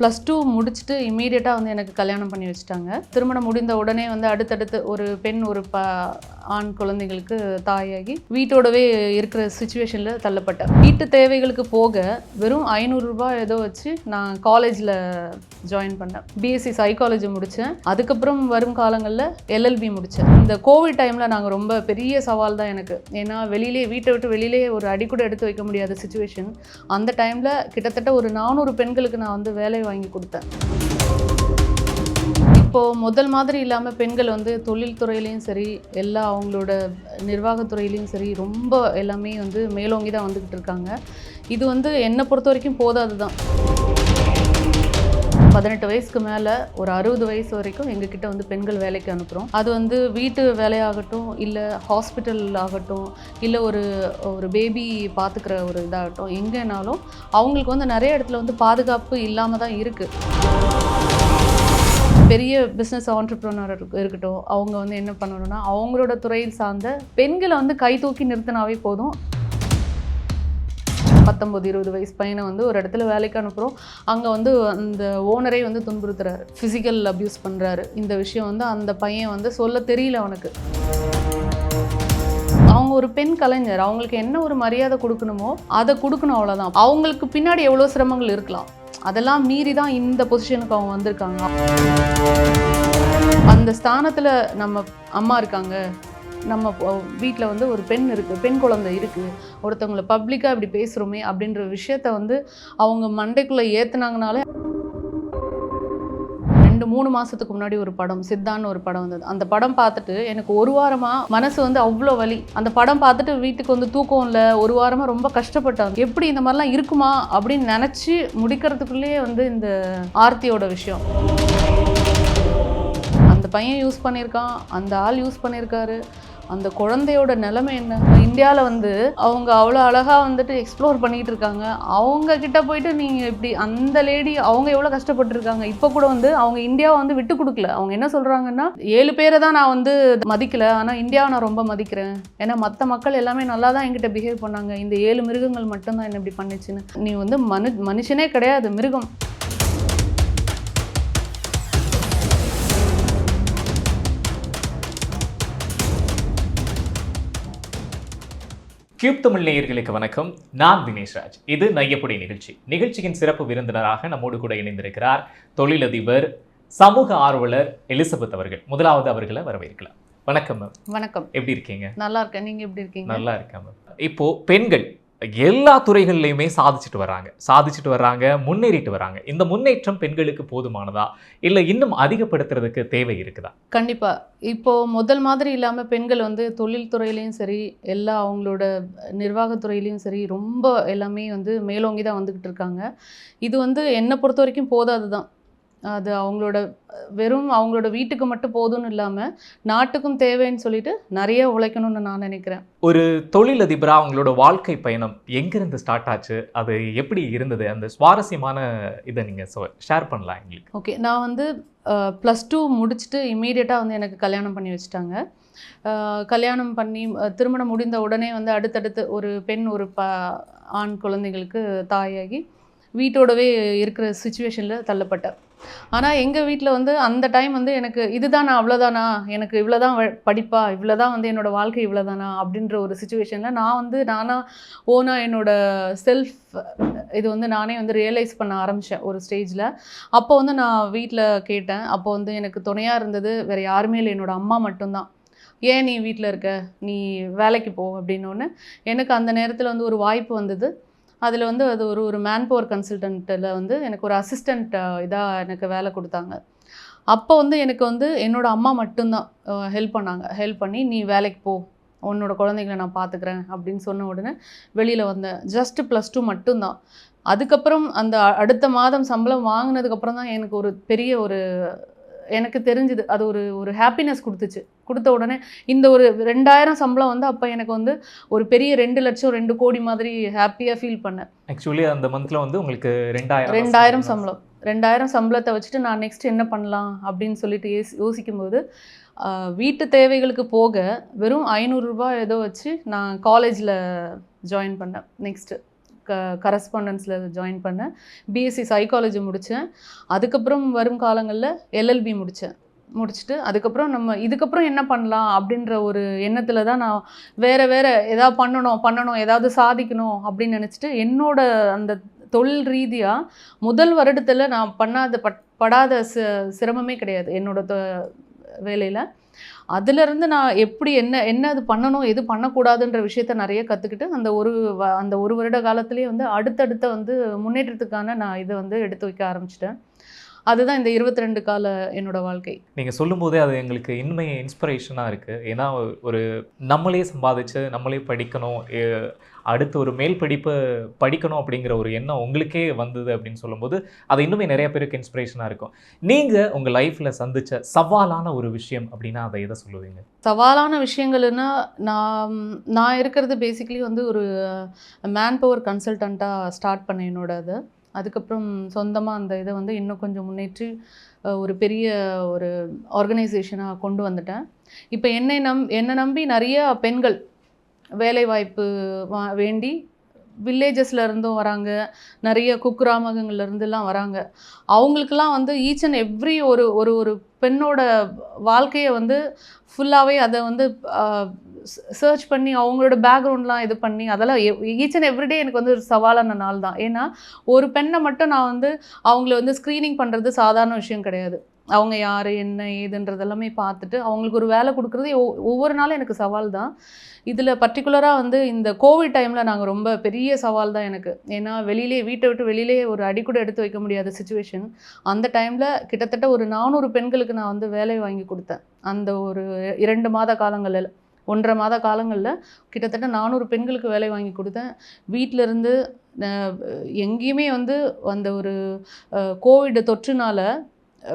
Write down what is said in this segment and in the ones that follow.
Plus two முடிச்சுட்டு இமீடியட்டாக வந்து எனக்கு கல்யாணம் பண்ணி வச்சுட்டாங்க. திருமணம் முடிந்த உடனே வந்து அடுத்தடுத்து ஒரு பெண் ஒரு ப ஆண் குழந்தைகளுக்கு தாயாகி வீட்டோடவே இருக்கிற சுச்சுவேஷனில் தள்ளப்பட்டேன். வீட்டு தேவைகளுக்கு போக வெறும் ஐநூறுரூபா ஏதோ வச்சு நான் காலேஜில் ஜாயின் பண்ணேன். பிஎஸ்சி சைக்காலஜி முடித்தேன் அதுக்கப்புறம் வரும் காலங்களில் எல்எல்பி முடித்தேன் இந்த கோவிட் டைமில் நாங்கள் ரொம்ப பெரிய சவால் தான் எனக்கு. ஏன்னா வெளியிலே வீட்டை விட்டு வெளியிலே ஒரு அடி கூட எடுத்து வைக்க முடியாத சுச்சுவேஷன் அந்த டைமில் கிட்டத்தட்ட ஒரு நானூறு பெண்களுக்கு நான் வந்து வேலை வாங்கி கொடுத்தேன். இப்போது முதல் மாதிரி இல்லாமல் பெண்கள் வந்து தொழில் துறையிலையும் சரி எல்லா அவங்களோட நிர்வாகத்துறையிலையும் சரி ரொம்ப எல்லாமே வந்து மேலோங்கி தான் வந்துக்கிட்டு இருக்காங்க. இது வந்து என்னை பொறுத்த வரைக்கும் போதாது தான் பதினெட்டு வயசுக்கு மேலே ஒரு அறுபது வயசு வரைக்கும் எங்ககிட்ட வந்து பெண்கள் வேலைக்கு அனுப்புகிறோம் அது வந்து வீட்டு வேலையாகட்டும் இல்லை ஹாஸ்பிட்டல் ஆகட்டும் இல்லை ஒரு ஒரு பேபி பார்த்துக்கிற ஒரு இதாகட்டும் எங்கேனாலும் அவங்களுக்கு வந்து நிறைய இடத்துல வந்து பாதுகாப்பு இல்லாமல் தான் இருக்குது பெரிய பிஸ்னஸ் ஆண்டர்ப்ரனர் இருக்கட்டும் அவங்க வந்து என்ன பண்ணணும்னா அவங்களோட துறையில் சார்ந்த பெண்களை வந்து கை தூக்கி நிறுத்தினாவே போதும். பத்தொம்பது இருபது வயசு பையனை வந்து ஒரு இடத்துல வேலைக்கு அனுப்புகிறோம் அங்கே வந்து அந்த ஓனரே வந்து துன்புறுத்துறாரு. ஃபிசிக்கல் அப்யூஸ் பண்ணுறாரு இந்த விஷயம் வந்து அந்த பையன் வந்து சொல்ல தெரியல அவனுக்கு. அவங்க ஒரு பெண் கலைஞர். அவங்களுக்கு என்ன ஒரு மரியாதை கொடுக்கணுமோ அதை கொடுக்கணும் அவ்வளோதான் அவங்களுக்கு பின்னாடி எவ்வளோ சிரமங்கள் இருக்கலாம். அதெல்லாம் மீறி தான் இந்த பொசிஷனுக்கு அவங்க வந்திருக்காங்க. அந்த ஸ்தானத்தில் நம்ம அம்மா இருக்காங்க. நம்ம வீட்டில் வந்து ஒரு பெண் இருக்குது பெண் குழந்தை இருக்குது ஒருத்தவங்களை பப்ளிக்காக இப்படி பேசுகிறோமே அப்படின்ற விஷயத்த வந்து அவங்க மண்டைக்குள்ளே ஏற்றுனாங்கனாலே ரெண்டு மூணு மாதத்துக்கு முன்னாடி ஒரு படம் சித்தான்னு ஒரு படம் வந்தது. அந்த படம் பார்த்துட்டு எனக்கு ஒரு வாரமாக மனசு வந்து அவ்வளோ வலி. அந்த படம் பார்த்துட்டு வீட்டுக்கு வந்து தூக்கம் இல்லை ஒரு வாரமாக ரொம்ப கஷ்டப்பட்டாங்க. எப்படி இந்த மாதிரிலாம் இருக்குமா அப்படின்னு நினச்சி முடிக்கிறதுக்குள்ளேயே வந்து இந்த ஆர்த்தியோட விஷயம். அந்த பையன் யூஸ் பண்ணியிருக்கான் அந்த ஆள் யூஸ் பண்ணியிருக்காரு. அந்த குழந்தையோட நிலைமை என்ன? இந்தியாவில் வந்து அவங்க அவ்வளோ அழகாக வந்துட்டு எக்ஸ்ப்ளோர் பண்ணிகிட்டு இருக்காங்க. அவங்க கிட்ட போயிட்டு நீங்கள் இப்படி அந்த லேடி அவங்க எவ்வளோ கஷ்டப்பட்டுருக்காங்க. இப்போ கூட வந்து அவங்க இந்தியாவை வந்து விட்டு கொடுக்கல. அவங்க என்ன சொல்கிறாங்கன்னா ஏழு பேரை தான் நான் வந்து மதிக்கல. ஆனால் இந்தியாவை நான் ரொம்ப மதிக்கிறேன். ஏன்னா மற்ற மக்கள் எல்லாமே நல்லா தான் என்கிட்ட பிஹேவ் பண்ணாங்க. இந்த ஏழு மிருகங்கள் மட்டும்தான் என்ன இப்படி பண்ணுச்சுன்னு. நீ வந்து மனு மனுஷனே கிடையாது மிருகம். கியூப் தமிழ் நேயர்களுக்கு வணக்கம். நான் தினேஷ் ராஜ் இது நையப்புடி நிகழ்ச்சி. நிகழ்ச்சியின் சிறப்பு விருந்தினராக நம்மோடு கூட இணைந்திருக்கிறார் தொழிலதிபர் சமூக ஆர்வலர் எலிசபெத் அவர்கள். முதலாவது அவர்களை வரவேற்கலாம். வணக்கம் மேம் வணக்கம். எப்படி இருக்கீங்க? நல்லா இருக்கேன். நீங்கள் எப்படி இருக்கீங்க? நல்லா இருக்கேன் மேம் இப்போ பெண்கள் எல்லா துறைகள்லையுமே சாதிச்சுட்டு வராங்க சாதிச்சுட்டு வர்றாங்க முன்னேறிட்டு வராங்க இந்த முன்னேற்றம் பெண்களுக்கு போதுமானதா? இல்லை இன்னும் அதிகப்படுத்துறதுக்கு தேவை இருக்குதா? கண்டிப்பாக இப்போ முதல் மாதிரி இல்லாமல் பெண்கள் வந்து தொழில்துறையிலையும் சரி எல்லா அவங்களோட நிர்வாகத்துறையிலையும் சரி ரொம்ப எல்லாமே வந்து மேலோங்கி தான் வந்துக்கிட்டு இருக்காங்க. இது வந்து என்னை பொறுத்த வரைக்கும் போதாது தான் அது அவங்களோட வெறும் அவங்களோட வீட்டுக்கு மட்டும் போதும்னு இல்லாமல் நாட்டுக்கும் தேவைன்னு சொல்லிட்டு நிறைய உழைக்கணும்னு நான் நினைக்கிறேன். ஒரு தொழிலதிபரா அவங்களோட வாழ்க்கை பயணம் எங்கிருந்து ஸ்டார்ட் ஆச்சு? அது எப்படி இருந்தது? அந்த சுவாரஸ்யமான இதை நீங்க ஷேர் பண்ணலாம் எங்களுக்கு. ஓகே நான் வந்து ப்ளஸ் டூ முடிச்சுட்டு இமீடியட்டாக வந்து எனக்கு கல்யாணம் பண்ணி வச்சுட்டாங்க. கல்யாணம் பண்ணி திருமணம் முடிந்த உடனே வந்து அடுத்தடுத்து ஒரு பெண் ஒரு ப ஆண் குழந்தைகளுக்கு தாயாகி வீட்டோடவே இருக்கிற சுச்சுவேஷனில் தள்ளப்பட்டேன். ஆனால் எங்கள் வீட்டில் வந்து அந்த டைம் வந்து எனக்கு இதுதானா அவ்வளோதானா எனக்கு இவ்வளோதான் படிப்பா இவ்வளோ தான் வந்து என்னோடய வாழ்க்கை இவ்வளோதானா அப்படின்ற ஒரு சுச்சுவேஷனில் நான் வந்து நானாக ஓனாக என்னோடய செல்ஃப் இது வந்து நானே வந்து ரியலைஸ் பண்ண ஆரம்பித்தேன் ஒரு ஸ்டேஜில் அப்போ வந்து நான் வீட்டில் கேட்டேன். அப்போ வந்து எனக்கு துணையாக இருந்தது வேறு யாருமே இல்லை. என்னோடய அம்மா மட்டும்தான். ஏன் நீ வீட்டில் இருக்க? நீ வேலைக்கு போ அப்படின்னோடனே எனக்கு அந்த நேரத்தில் வந்து ஒரு வாய்ப்பு வந்தது. அதில் வந்து அது ஒரு ஒரு மேன் பவர் கன்சல்டன்ட்டில் வந்து எனக்கு ஒரு அசிஸ்டண்ட் இதாக எனக்கு வேலை கொடுத்தாங்க. அப்போ வந்து எனக்கு வந்து என்னோட அம்மா மட்டும்தான் ஹெல்ப் பண்ணாங்க. ஹெல்ப் பண்ணி நீ வேலைக்கு போ. உன்னோட குழந்தைங்கள நான் பார்த்துக்கிறேன் அப்படின்னு சொன்ன உடனே வெளியில் வந்தேன் ஜஸ்ட் ப்ளஸ் டூ மட்டும்தான். அதுக்கப்புறம் அந்த அடுத்த மாதம் சம்பளம் வாங்கினதுக்கப்புறம் தான் எனக்கு ஒரு பெரிய ஒரு எனக்கு தெரிஞ்சுது. அது ஒரு ஒரு ஹாப்பினஸ் கொடுத்துச்சு. கொடுத்த உடனே இந்த ஒரு ரெண்டாயிரம் சம்பளம் வந்து அப்போ எனக்கு வந்து ஒரு பெரிய ரெண்டு லட்சம் ரெண்டு கோடி மாதிரி ஹாப்பியாக ஃபீல் பண்ணேன். ஆக்சுவலி அந்த மந்த்ல வந்து உங்களுக்கு ரெண்டாயிரம் ரெண்டாயிரம் சம்பளம். ரெண்டாயிரம் சம்பளத்தை வச்சுட்டு நான் நெக்ஸ்ட் என்ன பண்ணலாம் அப்படின்னு சொல்லிட்டு யோசி யோசிக்கும்போது வீட்டு தேவைகளுக்கு போக வெறும் ஐநூறுரூபா ஏதோ வச்சு நான் காலேஜில் ஜாயின் பண்ணேன் நெக்ஸ்ட்டு க கரஸ்பாண்டன்ஸில் ஜாயின் பண்ணேன். பிஎஸ்சி சைக்காலஜி முடித்தேன் அதுக்கப்புறம் வரும் காலங்களில் எல்எல்பி முடித்தேன் முடிச்சுட்டு அதுக்கப்புறம் நம்ம இதுக்கப்புறம் என்ன பண்ணலாம் அப்படின்ற ஒரு எண்ணத்தில் தான் நான் வேறு வேறு எதாவது பண்ணணும் பண்ணணும் ஏதாவது சாதிக்கணும் அப்படின்னு நினச்சிட்டு என்னோட அந்த தொழில் ரீதியாக முதல் வருடத்தில் நான் பண்ணாத பட் படாத சிரமமே கிடையாது என்னோட தொ- வேலையில். அதுலேருந்து நான் எப்படி என்ன என்ன அது பண்ணணும் எது பண்ணக்கூடாதுன்ற விஷயத்த நிறைய கற்றுக்கிட்டு அந்த ஒரு வ- அந்த ஒரு வருட காலத்துலேயே வந்து அடுத்தடுத்த வந்து முன்னேற்றத்துக்கான நான் இதை வந்து எடுத்து வைக்க ஆரம்பிச்சிட்டேன். அதுதான் இந்த 22 கால என்னோட வாழ்க்கை. நீங்கள் சொல்லும்போதே அது எங்களுக்கு இன்மை இன்ஸ்பிரேஷனாக இருக்குது ஏன்னா ஒரு நம்மளே சம்பாதிச்சு நம்மளே படிக்கணும் அடுத்து ஒரு மேல் படிப்பு படிக்கணும் அப்படிங்கிற ஒரு எண்ணம் உங்களுக்கே வந்தது அப்படின்னு சொல்லும்போது அது இன்னுமே நிறைய பேருக்கு இன்ஸ்பிரேஷனாக இருக்கும். நீங்கள் உங்கள் லைஃப்பில் சந்தித்த சவாலான ஒரு விஷயம் அப்படின்னா அதை எதை சொல்லுவீங்க? சவாலான விஷயங்கள்னா நான் நான் இருக்கிறது பேசிக்கலி வந்து ஒரு மேன் பவர் கன்சல்டண்ட்டாக ஸ்டார்ட் பண்ணேன் என்னோட அதை அதுக்கப்புறம் சொந்தமாக அந்த இதை வந்து இன்னும் கொஞ்சம் முன்னேற்றி ஒரு பெரிய ஒரு ஆர்கனைசேஷனாக கொண்டு வந்துட்டேன். இப்போ என்னை நம் என்னை நம்பி நிறைய பெண்கள் வேலைவாய்ப்பு வா வேண்டி வில்லேஜஸ்லேருந்தும் வராங்க. நிறைய குக்கிராமங்கள்லேருந்துலாம் வராங்க. அவங்களுக்கெல்லாம் வந்து ஈச் அண்ட் எவ்ரி ஒரு ஒரு ஒரு பெண்ணோட வாழ்க்கையை வந்து ஃபுல்லாகவே அதை வந்து சர்ச் பண்ணி அவங்களோட பேக்ரவுண்ட்லாம் இது பண்ணி அதெல்லாம் ஈச் அண்ட் எவ்ரிடே எனக்கு வந்து ஒரு சவாலான நாள் தான் ஏன்னா ஒரு பெண்ணை மட்டும் நான் வந்து அவங்கள வந்து ஸ்க்ரீனிங் பண்ணுறது சாதாரண விஷயம் கிடையாது. அவங்க யார் என்ன ஏதுன்றது எல்லாமே பார்த்துட்டு அவங்களுக்கு ஒரு வேலை கொடுக்குறது ஒ- ஒவ்வொரு நாளும் எனக்கு சவால் தான். இதில் பர்டிகுலராக வந்து இந்த கோவிட் டைமில் நாங்கள் ரொம்ப பெரிய சவால் தான் எனக்கு. ஏன்னா வெளியிலே வீட்டை விட்டு வெளியிலே ஒரு அடி கூட எடுத்து வைக்க முடியாத சுச்சுவேஷன் அந்த டைமில் கிட்டத்தட்ட ஒரு நானூறு பெண்களுக்கு நான் வந்து வேலை வாங்கி கொடுத்தேன். அந்த ஒரு இரண்டு மாத காலங்களில் ஒன்றரை மாத காலங்களில் கிட்டத்தட்ட நானூறு பெண்களுக்கு வேலை வாங்கி கொடுத்தேன். வீட்டில இருந்து எங்கேயுமே வந்து அந்த ஒரு கோவிட் தொற்றுனால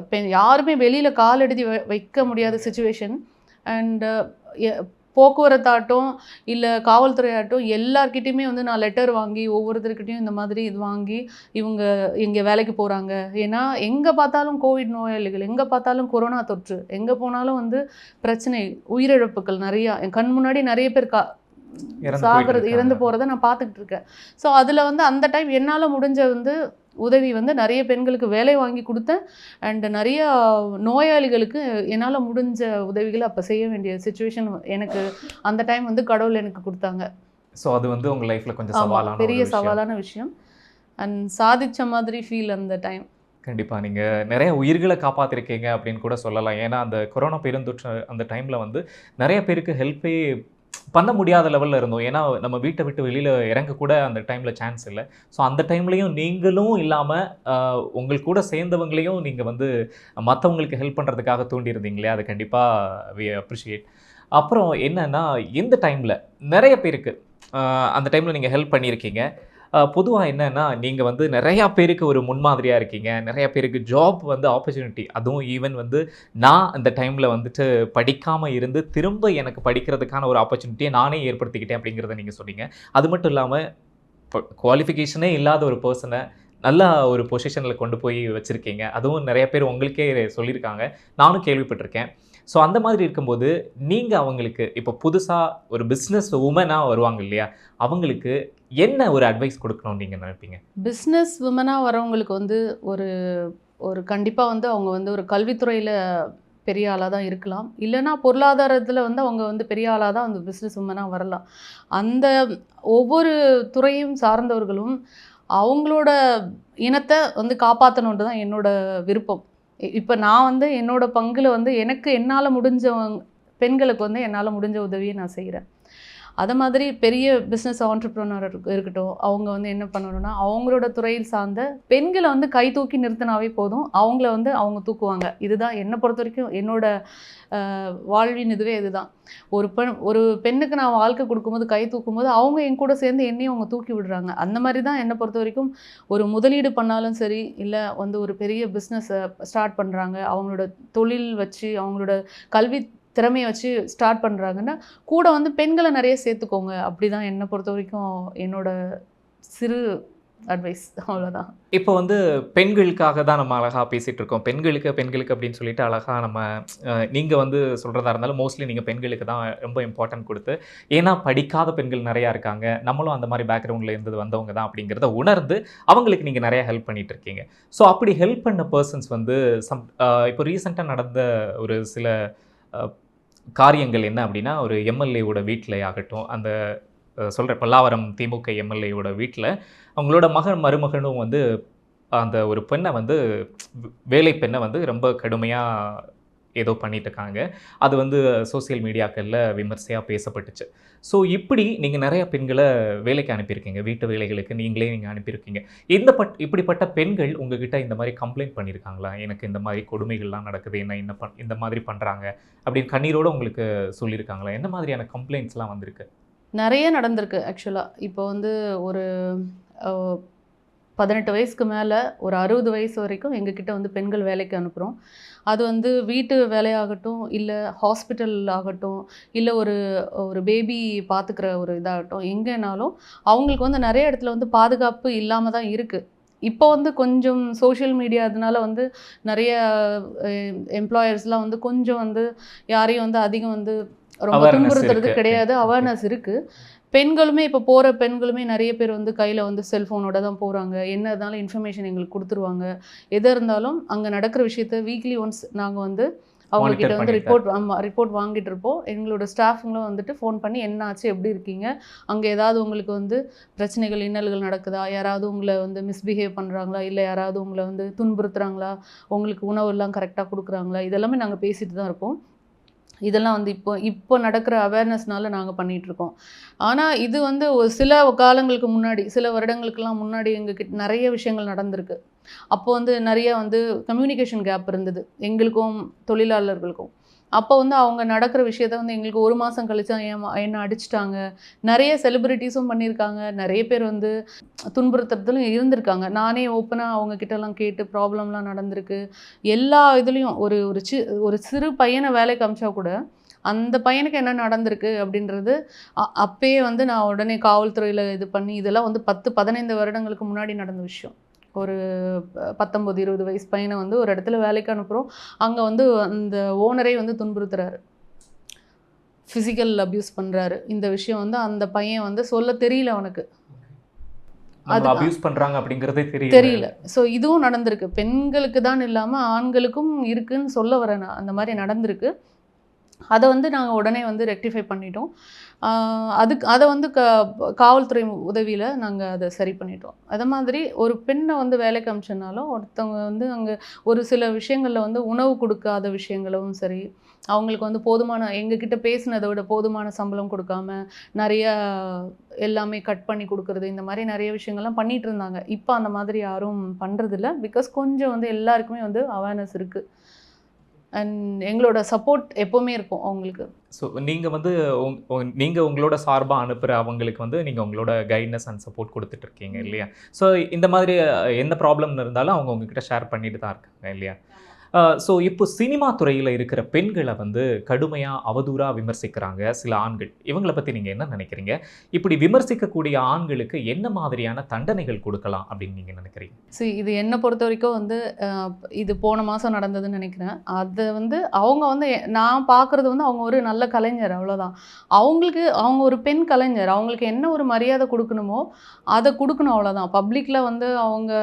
பெண் யாருமே வெளியில் கால் எடுத்து வை- வைக்க முடியாத சுச்சுவேஷன் அண்ட் போக்குவரத்தாகட்டும் இல்லை காவல்துறையாகட்டும் எல்லார்கிட்டயுமே வந்து நான் லெட்டர் வாங்கி ஒவ்வொருத்தர்கிட்டயும் இந்த மாதிரி இது வாங்கி இவங்க இங்கே வேலைக்கு போகிறாங்க ஏன்னா எங்கே பார்த்தாலும் கோவிட் நோயாளிகள் எங்கே பார்த்தாலும் கொரோனா தொற்று எங்கே போனாலும் வந்து பிரச்சனை உயிரிழப்புகள் நிறையா என் கண் முன்னாடி நிறைய பேர் கா சாகிறது இறந்து. போகிறத நான் பார்த்துக்கிட்டு இருக்கேன். ஸோ அதில் வந்து அந்த டைம் என்னால் முடிஞ்ச வந்து உதவி வந்து நிறைய பெண்களுக்கு வேலை வாங்கி கொடுத்தேன். அண்ட் நிறைய நோயாளிகளுக்கு என்னால் முடிஞ்ச உதவிகளை அப்போ செய்ய வேண்டிய சுச்சுவேஷன் எனக்கு அந்த டைம் வந்து கடவுள் எனக்கு கொடுத்தாங்க. ஸோ அது வந்து உங்கள் லைஃப்பில் கொஞ்சம் சவாலான பெரிய. சவாலான விஷயம். அண்ட் சாதிச்ச மாதிரி ஃபீல் அந்த டைம் கண்டிப்பாக நீங்கள் நிறைய உயிர்களை காப்பாற்றிருக்கீங்க அப்படின்னு கூட சொல்லலாம். ஏன்னா அந்த கொரோனா பெருந்தொற்று அந்த டைமில் வந்து நிறைய பேருக்கு ஹெல்ப்பே பண்ண முடியாத லெவலில் இருந்தோம். ஏன்னா நம்ம வீட்டை விட்டு வெளியில் இறங்க கூட அந்த டைமில் சான்ஸ் இல்லை. ஸோ அந்த டைம்லையும் நீங்களும் இல்லாமல் உங்கள் கூட சேர்ந்தவங்களையும் நீங்கள் வந்து மற்றவங்களுக்கு ஹெல்ப் பண்ணுறதுக்காக தூண்டியிருந்தீங்களே அது கண்டிப்பாக வி அப்ரிஷியேட் அப்புறம் என்னென்னா இந்த டைமில் நிறைய பேருக்கு அந்த டைமில் நீங்கள் ஹெல்ப் பண்ணியிருக்கீங்க. பொதுவாக என்னன்னா நீங்கள் வந்து நிறையா பேருக்கு ஒரு முன்மாதிரியாக இருக்கீங்க. நிறையா பேருக்கு ஜாப் வந்து ஆப்பர்ச்சுனிட்டி அதுவும் ஈவன் வந்து நான் அந்த டைமில் வந்துட்டு படிக்காமல் இருந்து திரும்ப எனக்கு படிக்கிறதுக்கான ஒரு ஆப்பர்ச்சுனிட்டியை நானே ஏற்படுத்திக்கிட்டேன் அப்படிங்கிறத நீங்கள் சொன்னீங்க. அது மட்டும் இல்லாமல் குவாலிஃபிகேஷனே இல்லாத ஒரு பர்சனை நல்லா ஒரு பொசிஷனில் கொண்டு போய் வச்சுருக்கீங்க. அதுவும் நிறைய பேர் உங்களுக்கே சொல்லியிருக்காங்க. நானும் கேள்விப்பட்டிருக்கேன். ஸோ அந்த மாதிரி இருக்கும்போது நீங்கள் அவங்களுக்கு இப்போ புதுசாக ஒரு பிஸ்னஸ் உமனாக வருவாங்க இல்லையா? அவங்களுக்கு என்ன ஒரு அட்வைஸ் கொடுக்கணும் நீங்கள் நினைப்பீங்க? பிஸ்னஸ் உமனாக வரவங்களுக்கு வந்து ஒரு ஒரு கண்டிப்பாக வந்து அவங்க வந்து ஒரு கல்வித்துறையில் பெரிய ஆளாக தான் இருக்கலாம். இல்லைன்னா பொருளாதாரத்தில் வந்து அவங்க வந்து பெரிய ஆளாக தான் அந்த பிஸ்னஸ் உமனாக வரலாம். அந்த ஒவ்வொரு துறையும் சார்ந்தவர்களும் அவங்களோட இனத்தை வந்து காப்பாற்றணுன்றது தான் என்னோட விருப்பம். இப்போ நான் வந்து என்னோடய பங்குல வந்து எனக்கு என்னால் முடிஞ்ச பெண்களுக்கு வந்து என்னால் முடிஞ்ச உதவியை நான் செய்கிறேன் அதை மாதிரி பெரிய பிஸ்னஸ் ஆண்டர்ப்ரனர் இருக்கட்டும் அவங்க வந்து என்ன பண்ணணும்னா அவங்களோட துறையில் சார்ந்த பெண்களை வந்து கை தூக்கி நிறுத்தினாவே போதும். அவங்கள வந்து அவங்க தூக்குவாங்க. இதுதான் என்னை பொறுத்த வரைக்கும் என்னோட வாழ்வின் இதுவே இதுதான். ஒரு பெண் ஒரு பெண்ணுக்கு நான் வாழ்க்கை கொடுக்கும்போது கை தூக்கும்போது அவங்க என் கூட சேர்ந்து என்னையும் அவங்க தூக்கி விடுறாங்க. அந்த மாதிரி தான் என்னை பொறுத்த வரைக்கும் ஒரு முதலீடு பண்ணாலும் சரி இல்லை வந்து ஒரு பெரிய பிஸ்னஸை ஸ்டார்ட் பண்ணுறாங்க அவங்களோட தொழில் வச்சு அவங்களோட கல்வி திறமையை வச்சு ஸ்டார்ட் பண்ணுறாங்கன்னா கூட வந்து பெண்களை நிறைய சேர்த்துக்கோங்க. அப்படி தான் என்னை பொறுத்த வரைக்கும் என்னோட சிறு அட்வைஸ் அவ்வளோதான் இப்போ வந்து பெண்களுக்காக தான் நம்ம அழகாக பேசிகிட்டு இருக்கோம். பெண்களுக்கு பெண்களுக்கு அப்படின்னு சொல்லிட்டு அழகாக நம்ம நீங்கள் வந்து சொல்கிறதா இருந்தாலும் மோஸ்ட்லி நீங்கள் பெண்களுக்கு தான் ரொம்ப இம்பார்ட்டன்ட் கொடுத்து ஏன்னா படிக்காத பெண்கள் நிறையா இருக்காங்க. நம்மளும் அந்த மாதிரி பேக்ரவுண்டில் இருந்தது வந்தவங்க தான் அப்படிங்கிறத உணர்ந்து அவங்களுக்கு நீங்கள் நிறையா ஹெல்ப் பண்ணிகிட்டு இருக்கீங்க. ஸோ அப்படி ஹெல்ப் பண்ண பர்சன்ஸ் வந்து சம் இப்போ ரீசெண்டாக நடந்த ஒரு சில காரியங்கள் என்ன அப்படின்னா ஒரு எம்எல்ஏவோட வீட்டில் ஆகட்டும் அந்த சொல்கிற பல்லாவரம் திமுக எம்எல்ஏவோட வீட்டில் அவங்களோட மகன் மருமகனும் வந்து அந்த ஒரு பெண்ணை வந்து வேலை பெண்ணை வந்து ரொம்ப கடுமையாக ஏதோ பண்ணிட்டுருக்காங்க. அது வந்து சோஷியல் மீடியாக்களில் விமர்சையாக பேசப்பட்டுச்சு. ஸோ இப்படி நீங்கள் நிறையா பெண்களை வேலைக்கு அனுப்பியிருக்கீங்க. வீட்டு வேலைகளுக்கு நீங்களே நீங்கள் அனுப்பியிருக்கீங்க. இந்த பட் இப்படிப்பட்ட பெண்கள் உங்ககிட்ட இந்த மாதிரி கம்ப்ளைண்ட் பண்ணியிருக்காங்களா? எனக்கு இந்த மாதிரி கொடுமைகள்லாம் நடக்குது. என்ன என்ன பண் இந்த மாதிரி பண்ணுறாங்க அப்படின்னு கண்ணீரோடு உங்களுக்கு சொல்லியிருக்காங்களா? என்ன மாதிரியான கம்ப்ளைண்ட்ஸ்லாம் வந்திருக்கு? நிறைய நடந்திருக்கு ஆக்சுவலாக இப்போ வந்து ஒரு பதினெட்டு வயசுக்கு மேலே ஒரு அறுபது வயசு வரைக்கும் எங்ககிட்ட வந்து பெண்கள் வேலைக்கு அனுப்புகிறோம் அது வந்து வீட்டு வேலையாகட்டும் இல்லை ஹாஸ்பிட்டல் ஆகட்டும் இல்லை ஒரு ஒரு பேபி பார்த்துக்கிற ஒரு இதாகட்டும் எங்கேனாலும் அவங்களுக்கு வந்து நிறைய இடத்துல வந்து பாதுகாப்பு இல்லாமல் தான் இருக்குது இப்போ வந்து கொஞ்சம் சோஷியல் மீடியா அதனால வந்து நிறைய எம்ப்ளாயர்ஸ்லாம் வந்து கொஞ்சம் வந்து யாரையும் வந்து அதிகம் வந்து ரொம்ப துன்புறுத்துறது. கிடையாது. அவேர்னஸ் இருக்குது பெண்களுமே இப்போ போகிற பெண்களுமே நிறைய பேர் வந்து கையில் வந்து செல்ஃபோனோட தான் போகிறாங்க என்ன இருந்தாலும் இன்ஃபர்மேஷன் எங்களுக்கு கொடுத்துருவாங்க. எது இருந்தாலும் அங்கே நடக்கிற விஷயத்த வீக்லி ஒன்ஸ் நாங்கள் வந்து அவங்க Monitor கிட்ட வந்து ரிப்போர்ட் ஆமாம் ரிப்போர்ட் வாங்கிட்டு இருப்போம். எங்களோட ஸ்டாஃபுங்களும் வந்துட்டு ஃபோன் பண்ணி என்ன ஆச்சு? எப்படி இருக்கீங்க? அங்கே ஏதாவது உங்களுக்கு வந்து பிரச்சனைகள் இன்னல்கள் நடக்குதா? யாராவது உங்களை வந்து மிஸ்பிஹேவ் பண்ணுறாங்களா இல்லை யாராவது உங்களை வந்து துன்புறுத்துறாங்களா? உங்களுக்கு உணவெல்லாம் கரெக்டாக கொடுக்குறாங்களா? இதெல்லாமே நாங்கள் பேசிட்டு தான் இருப்போம். இதெல்லாம் வந்து இப்போ இப்போ நடக்கிற அவேர்னஸ்னால நாங்கள் பண்ணிகிட்ருக்கோம் ஆனால் இது வந்து ஒரு சில காலங்களுக்கு முன்னாடி சில வருடங்களுக்கெல்லாம் முன்னாடி எங்ககிட்ட நிறைய விஷயங்கள் நடந்திருக்கு. அப்போ வந்து நிறைய வந்து கம்யூனிகேஷன் கேப் இருந்தது எங்களுக்கும் தொழிலாளர்களுக்கும். அப்போ வந்து அவங்க நடக்கிற விஷயத்த வந்து எங்களுக்கு ஒரு மாதம் கழிச்சு ஏன் என்ன அடிச்சிட்டாங்க? நிறைய செலிப்ரிட்டிஸும் பண்ணியிருக்காங்க. நிறைய பேர் வந்து துன்புறுத்துறதுலும் இருந்திருக்காங்க. நானே ஓப்பனாக அவங்க கிட்டலாம் கேட்டு ப்ராப்ளம்லாம் நடந்திருக்கு. எல்லா இதுலேயும் ஒரு ஒரு சி ஒரு சிறு பையனை வேலைக்கு அமிச்சா கூட அந்த பையனுக்கு என்ன நடந்திருக்கு அப்படின்றது அ- அப்பயே வந்து நான் உடனே காவல்துறையில் இது பண்ணி இதெல்லாம் வந்து பத்து பதினைந்து வருடங்களுக்கு முன்னாடி நடந்த விஷயம். ஒரு ப- பத்தொன்பது இருபது வயசு பையனை வந்து ஒரு இடத்துல வேலைக்கு அனுப்புகிறோம் அங்கே வந்து அந்த ஓனரே வந்து துன்புறுத்துறாரு. ஃபிசிக்கல் அப்யூஸ் பண்ணுறாரு இந்த விஷயம் வந்து அந்த பையன் வந்து சொல்ல தெரியல அவனுக்கு. அது- அபியூஸ் பண்றாங்க அப்படிங்கிறதே தெரியல. தெரியல. ஸோ இதுவும் நடந்திருக்கு. பெண்களுக்கு தான் இல்லாமல் ஆண்களுக்கும் இருக்குன்னு சொல்ல வரேன் அந்த மாதிரி நடந்திருக்கு. அதை வந்து நாங்கள் உடனே வந்து ரெக்டிஃபை பண்ணிட்டோம். அதுக்கு அதை வந்து க காவல்துறை உதவியில் நாங்கள் அதை சரி பண்ணிட்டோம். அது மாதிரி ஒரு பெண்ணை வந்து வேலைக்கு அமிச்சனாலும் ஒருத்தவங்க வந்து அங்கே ஒரு சில விஷயங்களில் வந்து உணவு கொடுக்காத விஷயங்களும் சரி அவங்களுக்கு வந்து போதுமான எங்ககிட்ட பேசினதை விட போதுமான சம்பளம் கொடுக்காம நிறைய எல்லாமே கட் பண்ணி கொடுக்கறது இந்த மாதிரி நிறைய விஷயங்கள்லாம் பண்ணிகிட்டு இருந்தாங்க. இப்போ அந்த மாதிரி யாரும் பண்ணுறதில்ல பிகாஸ் கொஞ்சம் வந்து எல்லாருக்குமே வந்து அவேர்னஸ் இருக்குது அண்ட் எங்களோட சப்போர்ட் எப்போவுமே இருக்கும் அவங்களுக்கு. ஸோ நீங்கள் வந்து உங்- உங்- நீங்க உங்களோட சார்பாக அனுப்புகிற அவங்களுக்கு வந்து நீங்கள் உங்களோட கைட்னஸ் அண்ட் சப்போர்ட் கொடுத்துட்டு இருக்கீங்க இல்லையா? ஸோ இந்த மாதிரி எந்த ப்ராப்ளம் இருந்தாலும் அவங்க உங்ககிட்ட ஷேர் பண்ணிட்டு தான் இருக்காங்க இல்லையா? ஸோ இப்போ சினிமா துறையில் இருக்கிற பெண்களை வந்து கடுமையாக அவதூறாக விமர்சிக்கிறாங்க சில ஆண்கள். இவங்களை பற்றி நீங்கள் என்ன நினைக்கிறீங்க? இப்படி விமர்சிக்கக்கூடிய ஆண்களுக்கு என்ன மாதிரியான தண்டனைகள் கொடுக்கலாம் அப்படின்னு நீங்கள் நினைக்கிறீங்க? சரி இது என்னை பொறுத்த வரைக்கும் வந்து இது போன மாதம் நடந்ததுன்னு நினைக்கிறேன். அதை வந்து அவங்க வந்து நான் பார்க்குறது வந்து அவங்க ஒரு நல்ல கலைஞர் அவ்வளோதான் அவங்களுக்கு அவங்க ஒரு பெண் கலைஞர் அவங்களுக்கு என்ன ஒரு மரியாதை கொடுக்கணுமோ அதை கொடுக்கணும் அவ்வளோதான் பப்ளிக்கில் வந்து அவங்க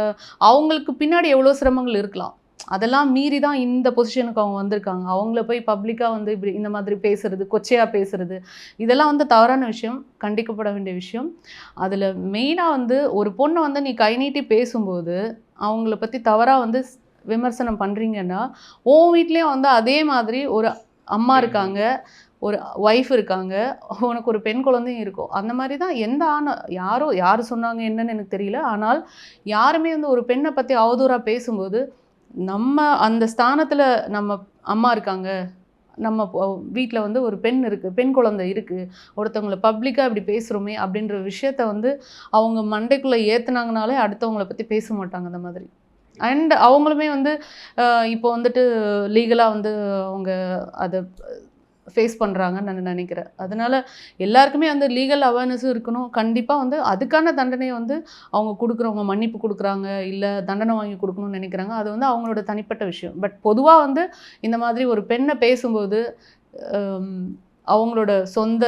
அவங்களுக்கு பின்னாடி எவ்வளோ சிரமங்கள் இருக்கலாம். அதெல்லாம் மீறி தான் இந்த பொசிஷனுக்கு அவங்க வந்திருக்காங்க. அவங்கள போய் பப்ளிக்காக வந்து இப்படி இந்த மாதிரி பேசுறது கொச்சையாக பேசுறது இதெல்லாம் வந்து தவறான விஷயம் கண்டிக்கப்பட வேண்டிய விஷயம். அதில் மெயினாக வந்து ஒரு பொண்ணை வந்து நீ கை நீட்டி பேசும்போது அவங்கள பற்றி தவறாக வந்து விமர்சனம் பண்ணுறீங்கன்னா உன் வீட்லேயும் வந்து அதே மாதிரி ஒரு அம்மா இருக்காங்க ஒரு ஒய்ஃப் இருக்காங்க உனக்கு ஒரு பெண் குழந்தையும் இருக்கும். அந்த மாதிரி தான் எந்த ஆண் யாரோ யார் சொன்னாங்க என்னன்னு எனக்கு தெரியல. ஆனால் யாருமே வந்து ஒரு பெண்ணை பற்றி அவதூறாக பேசும்போது நம்ம அந்த ஸ்தானத்தில் நம்ம அம்மா இருக்காங்க. நம்ம வீட்டில் வந்து ஒரு பெண் இருக்குது பெண் குழந்தை இருக்குது ஒருத்தவங்களை பப்ளிக்காக இப்படி பேசுகிறோமே அப்படின்ற விஷயத்த வந்து அவங்க மண்டைக்குள்ளே ஏற்றுனாங்கனாலே அடுத்தவங்கள பற்றி பேச மாட்டாங்க அந்த மாதிரி. அண்ட் அவங்களுமே வந்து இப்போ வந்துட்டு லீகலாக வந்து அவங்க அதை ஃபேஸ் பண்ணுறாங்கன்னு நான் நினைக்கிறேன். அதனால எல்லாருக்குமே வந்து லீகல் அவேர்னஸும் இருக்கணும். கண்டிப்பாக வந்து அதுக்கான தண்டனையை வந்து அவங்க கொடுக்குறவங்க மன்னிப்பு கொடுக்குறாங்க இல்லை தண்டனை வாங்கி கொடுக்கணும்னு நினைக்கிறாங்க. அது வந்து அவங்களோட தனிப்பட்ட விஷயம். பட் பொதுவாக வந்து இந்த மாதிரி ஒரு பெண்ணை பேசும்போது அவங்களோட சொந்த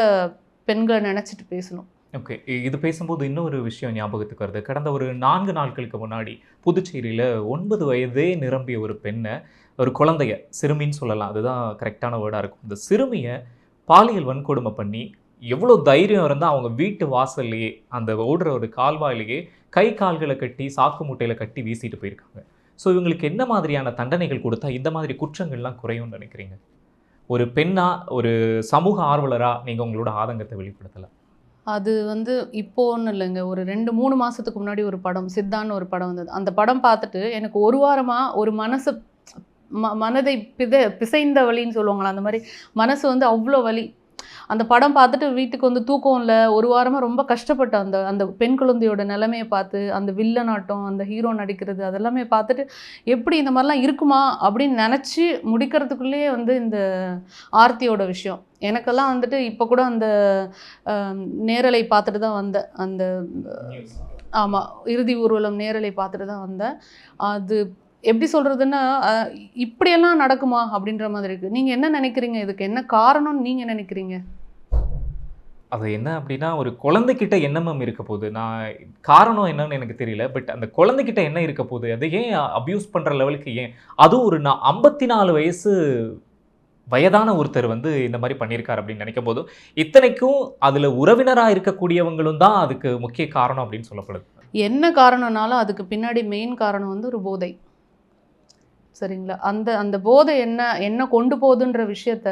பெண்களை நினச்சிட்டு பேசணும். ஓகே இது பேசும்போது இன்னொரு விஷயம் ஞாபகத்துக்கு வருது. கடந்த ஒரு நான்கு நாட்களுக்கு முன்னாடி புதுச்சேரியில் ஒன்பது வயதே நிரம்பிய ஒரு பெண்ணை ஒரு குழந்தைய சிறுமின்னு சொல்லலாம். அதுதான் கரெக்டான வேர்டாக இருக்கும். இந்த சிறுமியை பாலியல் வன்கொடுமை பண்ணி எவ்வளோ தைரியம் இருந்தால் அவங்க வீட்டு வாசல்லையே அந்த ஓடுற ஒரு கால்வாயிலேயே கை கால்களை கட்டி சாக்கு மூட்டையில் கட்டி வீசிட்டு போயிருக்காங்க. ஸோ இவங்களுக்கு என்ன மாதிரியான தண்டனைகள் கொடுத்தா இந்த மாதிரி குற்றங்கள்லாம் குறையும்னு நினைக்கிறீங்க? ஒரு பெண்ணா ஒரு சமூக ஆர்வலராக நீங்கள் உங்களோட ஆதங்கத்தை வெளிப்படுத்தலாம் அது வந்து இப்போ ஒன்றும் இல்லைங்க. ஒரு ரெண்டு மூணு மாதத்துக்கு முன்னாடி ஒரு படம் சித்தான்னு ஒரு படம் வந்தது. அந்த படம் பார்த்துட்டு எனக்கு ஒரு வாரமாக ஒரு மனசு ம மனதை பித பிசைந்த வலின்னு சொல்லுவாங்களா அந்த மாதிரி மனசு வந்து அவ்வளோ வலி. அந்த படம் பார்த்துட்டு வீட்டுக்கு வந்து தூக்கம் இல்லை ஒரு வாரமாக ரொம்ப கஷ்டப்பட்டேன் அந்த அந்த பெண் குழந்தையோட நிலைமையை பார்த்து அந்த வில்லனாட்டம் அந்த ஹீரோ நடிக்கிறது அதெல்லாமே பார்த்துட்டு எப்படி இந்த மாதிரிலாம் இருக்குமா அப்படின்னு நினச்சி முடிக்கிறதுக்குள்ளேயே வந்து இந்த ஆர்த்தியோட விஷயம். எனக்கெல்லாம் வந்துட்டு இப்போ கூட அந்த நேரலை பார்த்துட்டு தான் வந்தேன். அந்த ஆமாம் இறுதி ஊர்வலம் நேரலை பார்த்துட்டு தான் வந்தேன். அது எப்படி சொல்கிறதுன்னா இப்படியெல்லாம் நடக்குமா அப்படின்ற மாதிரி இருக்குது நீங்கள் என்ன நினைக்கிறீங்க? இதுக்கு என்ன காரணம்னு நீங்கள் நினைக்கிறீங்க? அது என்ன அப்படின்னா ஒரு குழந்தைகிட்ட என்னமம் இருக்க போகுது நான் காரணம் என்னன்னு எனக்கு தெரியல பட் அந்த குழந்தைகிட்ட என்ன இருக்க போகுது அதை ஏன் அப்யூஸ் பண்ற லெவலுக்கு ஏன் அதுவும் ஒரு நான் ஐம்பத்தி நாலு வயசு வயதான ஒருத்தர் வந்து இந்த மாதிரி பண்ணியிருக்காரு அப்படின்னு நினைக்கும் போது இத்தனைக்கும் அதுல உறவினரா இருக்கக்கூடியவங்களும் தான் அதுக்கு முக்கிய காரணம் அப்படின்னு சொல்லப்படுது. என்ன காரணம்னாலும் அதுக்கு பின்னாடி மெயின் காரணம் வந்து ஒரு போதை. சரிங்களா? அந்த அந்த போதை என்ன என்ன கொண்டு போகுதுன்ற விஷயத்த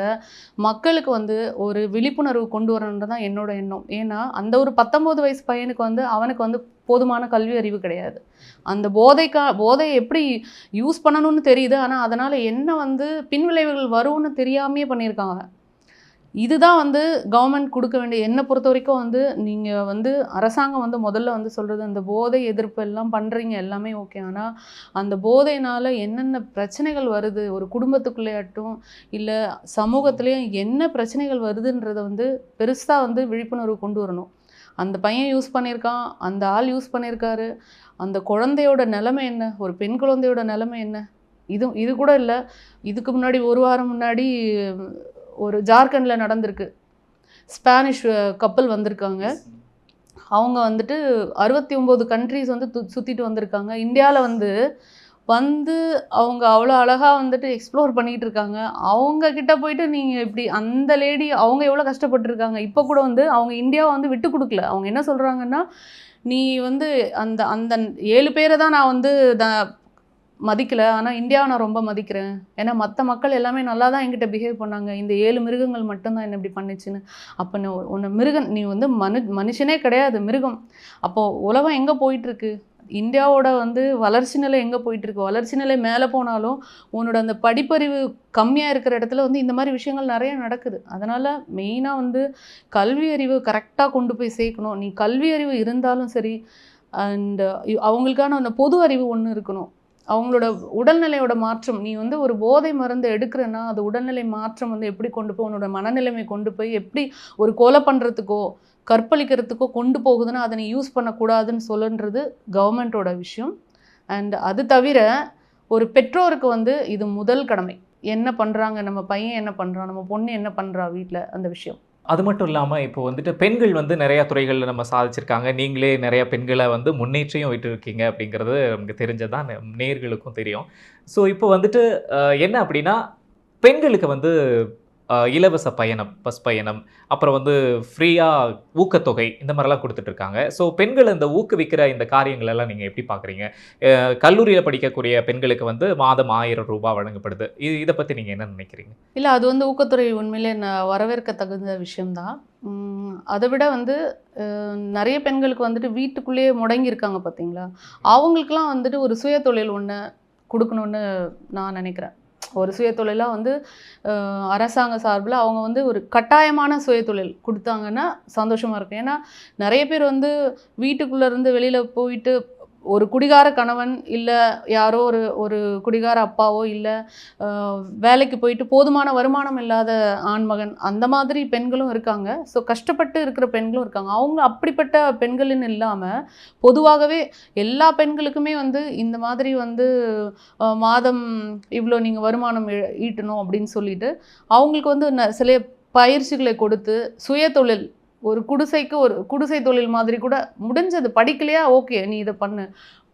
மக்களுக்கு வந்து ஒரு விழிப்புணர்வு கொண்டு வரணுன்றது தான் என்னோட எண்ணம். ஏன்னா அந்த ஒரு பத்தொம்போது வயசு பையனுக்கு வந்து அவனுக்கு வந்து போதுமான கல்வி அறிவு கிடையாது. அந்த போதைக்கா போதையை எப்படி யூஸ் பண்ணணும்னு தெரியுது. ஆனால் அதனால் என்ன வந்து பின்விளைவுகள் வரும்னு தெரியாமையே பண்ணியிருக்காங்க. இதுதான் வந்து கவர்மெண்ட் கொடுக்க வேண்டிய என்னை பொறுத்த வரைக்கும் வந்து நீங்கள் வந்து அரசாங்கம் வந்து முதல்ல வந்து சொல்கிறது அந்த போதை எதிர்ப்பு எல்லாம் பண்ணுறீங்க எல்லாமே ஓகே ஆனால் அந்த போதையினால் என்னென்ன பிரச்சனைகள் வருது ஒரு குடும்பத்துக்குள்ளேயாட்டும் இல்லை சமூகத்துலேயும் என்ன பிரச்சனைகள் வருதுன்றதை வந்து பெருசாக வந்து விழிப்புணர்வு கொண்டு வரணும். அந்த பையன் யூஸ் பண்ணியிருக்கான் அந்த ஆள் யூஸ் பண்ணியிருக்காரு அந்த குழந்தையோட நிலைமை என்ன ஒரு பெண் குழந்தையோட நிலைமை என்ன? இது இது கூட இல்லை இதுக்கு முன்னாடி ஒரு வாரம் முன்னாடி ஒரு ஜார்க்கண்டில் நடந்திருக்கு. ஸ்பானிஷ் கப்பல் வந்திருக்காங்க. அவங்க வந்துட்டு அறுபத்தி ஒம்பது கண்ட்ரீஸ் வந்து சுற்றிட்டு வந்திருக்காங்க. இந்தியாவில் வந்து வந்து அவங்க அவ்வளோ அழகாக வந்துட்டு எக்ஸ்ப்ளோர் பண்ணிகிட்டு இருக்காங்க. அவங்க கிட்ட போயிட்டு நீங்கள் இப்படி அந்த லேடி அவங்க எவ்வளோ கஷ்டப்பட்டிருக்காங்க. இப்போ கூட வந்து அவங்க இந்தியாவை வந்து விட்டு கொடுக்கல. அவங்க என்ன சொல்கிறாங்கன்னா நீ வந்து அந்த அந்த ஏழு பேரை தான் நான் வந்து த மதிக்கலை. ஆனால் இந்தியாவை நான் ரொம்ப மதிக்கிறேன். ஏன்னா மற்ற மக்கள் எல்லாமே நல்லா தான் என்கிட்ட பிஹேவ் பண்ணாங்க. இந்த ஏழு மிருகங்கள் மட்டும்தான் என்ன இப்படி பண்ணுச்சுன்னு. அப்போ நீ உன்னை மிருகம் நீ வந்து மனு மனுஷனே கிடையாது மிருகம். அப்போது உலகம் எங்கே போயிட்டுருக்கு? இந்தியாவோட வந்து வளர்ச்சி நிலை எங்கே போயிட்டுருக்கு? வளர்ச்சி நிலை மேலே போனாலும் உன்னோட அந்த படிப்பறிவு கம்மியாக இருக்கிற இடத்துல வந்து இந்த மாதிரி விஷயங்கள் நிறைய நடக்குது. அதனால் மெயினாக வந்து கல்வி அறிவு கரெக்டாக கொண்டு போய் சேர்க்கணும். நீ கல்வி அறிவு இருந்தாலும் சரி அண்ட் அவங்களுக்கான அந்த பொது அறிவு ஒன்று இருக்கணும். அவங்களோட உடல்நிலையோட மாற்றம். நீ வந்து ஒரு போதை மருந்து எடுக்கிறன்னா அது உடல்நிலை மாற்றம் வந்து எப்படி கொண்டு போய் உன்னோட மனநிலைமை கொண்டு போய் எப்படி ஒரு கொலை பண்ணுறதுக்கோ கற்பழிக்கிறதுக்கோ கொண்டு போகுதுன்னா அதை நீ யூஸ் பண்ணக்கூடாதுன்னு சொல்லுன்றது கவர்மெண்ட்டோட விஷயம். அண்ட் அது தவிர ஒரு பெற்றோருக்கு வந்து இது முதல் கடமை. என்ன பண்ணுறாங்க நம்ம பையன் என்ன பண்ணுறான் நம்ம பொண்ணு என்ன பண்ணுறா வீட்டில் அந்த விஷயம். அது மட்டும் இல்லாமல் இப்போ வந்துட்டு பெண்கள் வந்து நிறையா துறைகளில் நம்ம சாதிச்சிருக்காங்க. நீங்களே நிறையா பெண்களை வந்து முன்னேற்றியும் விட்டுருக்கீங்க அப்படிங்கிறது நமக்கு தெரிஞ்சதான் நேர்களுக்கும் தெரியும். ஸோ இப்போ வந்துட்டு என்ன அப்படின்னா பெண்களுக்கு வந்து இலவச பயணம் பஸ் பயணம் அப்புறம் வந்து ஃப்ரீயாக ஊக்கத்தொகை இந்த மாதிரிலாம் கொடுத்துட்டு இருக்காங்க ஸோ பெண்கள் இந்த ஊக்குவிக்கிற இந்த காரியங்கள் எல்லாம் நீங்கள் எப்படி பார்க்குறீங்க? கல்லூரியில் படிக்கக்கூடிய பெண்களுக்கு வந்து மாதம் ஆயிரம் ரூபாய் வழங்கப்படுது. இது இதை பற்றி நீங்கள் என்ன நினைக்கிறீங்க? இல்லை அது வந்து ஊக்கத்துறை உண்மையிலே நான் வரவேற்க தகுந்த விஷயம்தான் அதை விட வந்து நிறைய பெண்களுக்கு வந்துட்டு வீட்டுக்குள்ளேயே முடங்கி இருக்காங்க பார்த்தீங்களா அவங்களுக்குலாம் வந்துட்டு ஒரு சுய தொழில் ஒன்று கொடுக்கணுன்னு நான் நினைக்கிறேன். ஒரு சுயதொழிலாக வந்து அரசாங்க சார்பில் அவங்க வந்து ஒரு கட்டாயமான சுயதொழில் கொடுத்தாங்கன்னா சந்தோஷமாக இருக்கும். ஏன்னா நிறைய பேர் வந்து வீட்டுக்குள்ளே இருந்து வெளியில் போயிட்டு ஒரு குடிகார கணவன் இல்லை யாரோ ஒரு ஒரு குடிகார அப்பாவோ இல்லை வேலைக்கு போயிட்டு போதுமான வருமானம் இல்லாத ஆண்மகன் அந்த மாதிரி பெண்களும் இருக்காங்க. ஸோ கஷ்டப்பட்டு இருக்கிற பெண்களும் இருக்காங்க. அவங்க அப்படிப்பட்ட பெண்கள்னு இல்லாமல் பொதுவாகவே எல்லா பெண்களுக்குமே வந்து இந்த மாதிரி வந்து மாதம் இவ்வளோ நீங்கள் வருமானம் ஈட்டணும் அப்படின்னு சொல்லிட்டு அவங்களுக்கு வந்து ந- சில பயிற்சிகளை கொடுத்து சுயதொழில் ஒரு குடிசைக்கு ஒரு குடிசை தொழில் மாதிரி கூட முடிஞ்சது. படிக்கலையா? ஓகே நீ இதை பண்ணு.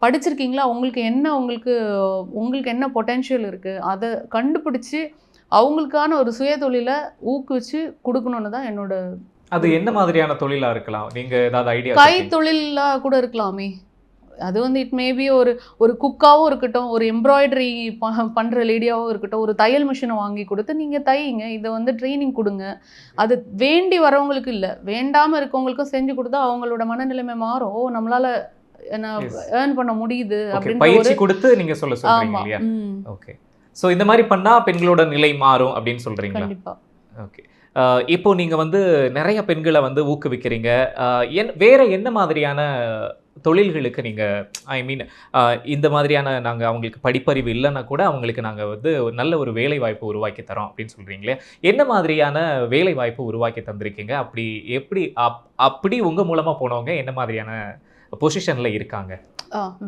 படிச்சிருக்கீங்களா? உங்களுக்கு என்ன உங்களுக்கு உங்களுக்கு என்ன பொட்டென்ஷியல் இருக்குது அதை கண்டுபிடிச்சி அவங்களுக்கான ஒரு சுயதொழிலை ஊக்குவிச்சு கொடுக்கணுன்னு தான் என்னோட அது என்ன மாதிரியான தொழிலா இருக்கலாம்? நீங்க ஏதாவது ஐடியா கை தொழிலாக கூட இருக்கலாமே. அது வந்து இட் மேபி ஒரு ஒரு குக்காவும் இருக்கட்டும் ஒரு எம்ப்ராய்டரி பண்ணுற லேடியாவும் இருக்கட்டும் ஒரு தையல் மிஷினை வாங்கி கொடுத்து நீங்கள் தையுங்க. இதை வந்து ட்ரைனிங் கொடுங்க. அது வேண்டி வரவங்களுக்கு இல்லை. வேண்டாமல் இருக்கவங்களுக்கும் செஞ்சு கொடுத்தா அவங்களோட மனநிலைமை மாறும். ஓ நம்மளால. ஏர்ன் பண்ண முடியுது ஓகே அப்படின்ற பயிற்சி கொடுத்து நீங்க சொல்ல சொல்றீங்க இல்லையா? ஓகே சோ இந்த மாதிரி பண்ணா பெண்களோட நிலை மாறும் அப்படின்னு கண்டிப்பா. ஓகே இப்போ நீங்க வந்து நிறைய பெண்களை வந்து ஊக்குவிக்கிறீங்க. என் வேற என்ன மாதிரியான தொழில்களுக்கு நீங்கள் ஐ மீன் இந்த மாதிரியான நாங்கள் அவங்களுக்கு படிப்பறிவு இல்லைன்னா கூட அவங்களுக்கு நாங்கள் வந்து நல்ல ஒரு வேலை வாய்ப்பு உருவாக்கி தரோம் அப்படின்னு சொல்கிறீங்களே என்ன மாதிரியான வேலை வாய்ப்பு உருவாக்கி தந்திருக்கீங்க? அப்படி எப்படி அப்- அப்படி உங்கள் மூலமாக போனவங்க என்ன மாதிரியான பொசிஷனில் இருக்காங்க?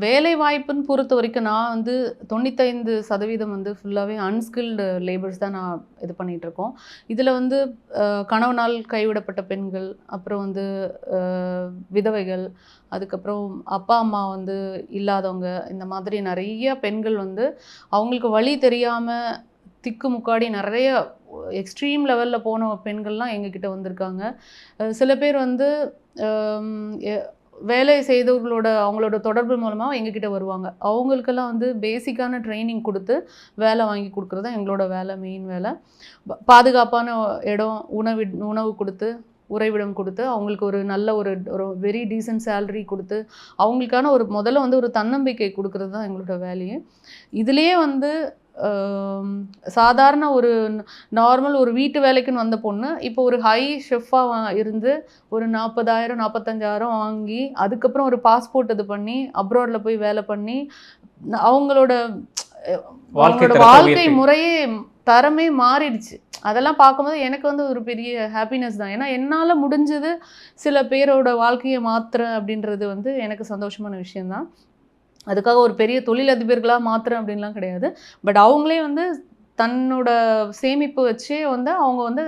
வேலை வாய்ப்புன்னு பொறுத்த வரைக்கும் நான் வந்து தொண்ணூத்தைந்து சதவீதம் வந்து ஃபுல்லாகவே அன்ஸ்கில்டு லேபர்ஸ் தான் நான் இது பண்ணிகிட்ருக்கோம் இருக்கோம். இதில் வந்து கணவனால் கைவிடப்பட்ட பெண்கள் அப்புறம் வந்து விதவைகள் அதுக்கப்புறம் அப்பா அம்மா வந்து இல்லாதவங்க இந்த மாதிரி நிறைய பெண்கள் வந்து அவங்களுக்கு வழி தெரியாமல் திக்கு முக்காடி நிறைய எக்ஸ்ட்ரீம் லெவலில் போன பெண்கள்லாம் எங்ககிட்ட வந்திருக்காங்க. சில பேர் வந்து வேலை செய்தவர்களோட அவங்களோட தொடர்பு மூலமாக எங்ககிட்ட வருவாங்க. அவங்களுக்கெல்லாம் வந்து பேசிக்கான ட்ரைனிங் கொடுத்து வேலை வாங்கி கொடுக்குறது தான் எங்களோட வேலை மெயின் வேலை. பாதுகாப்பான இடம் உணவு உணவு கொடுத்து உறைவிடம் கொடுத்து அவங்களுக்கு ஒரு நல்ல ஒரு ஒரு வெரி டீசன்ட் சேலரி கொடுத்து அவங்களுக்கான ஒரு முதல்ல வந்து ஒரு தன்னம்பிக்கை கொடுக்குறது தான் எங்களோட வேலையே. இதுலேயே வந்து சாதாரண ஒரு நார்மல் ஒரு வீட்டு வேலைக்குன்னு வந்த பொண்ணு இப்போ ஒரு ஹை ஷெஃபாக இருந்து ஒரு நாற்பதாயிரம் நாற்பத்தஞ்சாயிரம் வாங்கி அதுக்கப்புறம் ஒரு பாஸ்போர்ட் இது பண்ணி அப்ராடில் போய் வேலை பண்ணி அவங்களோட அவங்களோட வாழ்க்கை. முறையே தரமே மாறிடுச்சு. அதெல்லாம் பார்க்கும்போது எனக்கு வந்து ஒரு பெரிய ஹாப்பினஸ் தான். ஏன்னா என்னால் முடிஞ்சது சில பேரோட வாழ்க்கையை மாத்துறேன் அப்படின்றது வந்து எனக்கு சந்தோஷமான விஷயம்தான். அதுக்காக ஒரு பெரிய தொழிலதிபர்களாக மாத்திரம் அப்படின்லாம் கிடையாது. பட் அவங்களே வந்து தன்னோட சேமிப்பு வச்சே வந்து அவங்க வந்து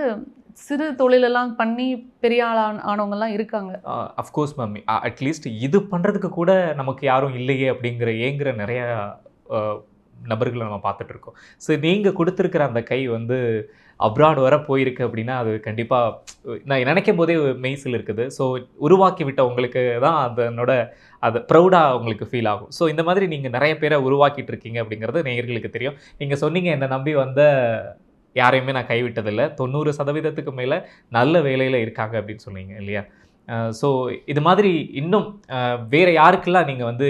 சிறு தொழிலெல்லாம் பண்ணி பெரிய ஆளான ஆனவங்கலாம் இருக்காங்க. அஃப்கோர்ஸ் மம்மி அட்லீஸ்ட் இது பண்ணுறதுக்கு கூட நமக்கு யாரும் இல்லையே அப்படிங்கிற ஏங்குற நிறையா நபர்களை நம்ம பார்த்துட்ருக்கோம் ஸோ நீங்கள் கொடுத்துருக்கிற அந்த கை வந்து அப்ராட் வர போயிருக்கு அப்படின்னா அது கண்டிப்பாக நான் நினைக்கும் போதே மெய்சில் இருக்குது. ஸோ உருவாக்கி விட்ட உங்களுக்கு தான் அதனோட அது ப்ரௌடாக உங்களுக்கு ஃபீல் ஆகும். ஸோ இந்த மாதிரி நீங்கள் நிறைய பேரை உருவாக்கிட்டு இருக்கீங்க அப்படிங்கிறது நேயர்களுக்கு தெரியும். நீங்கள் சொன்னீங்க என்னை நம்பி வந்த யாரையுமே நான் கைவிட்டதில்லை. தொண்ணூறு சதவீதத்துக்கு மேலே நல்ல வேலையில் இருக்காங்க அப்படின்னு சொன்னீங்க இல்லையா? ஸோ இது மாதிரி இன்னும் வேறு யாருக்கெல்லாம் நீங்கள் வந்து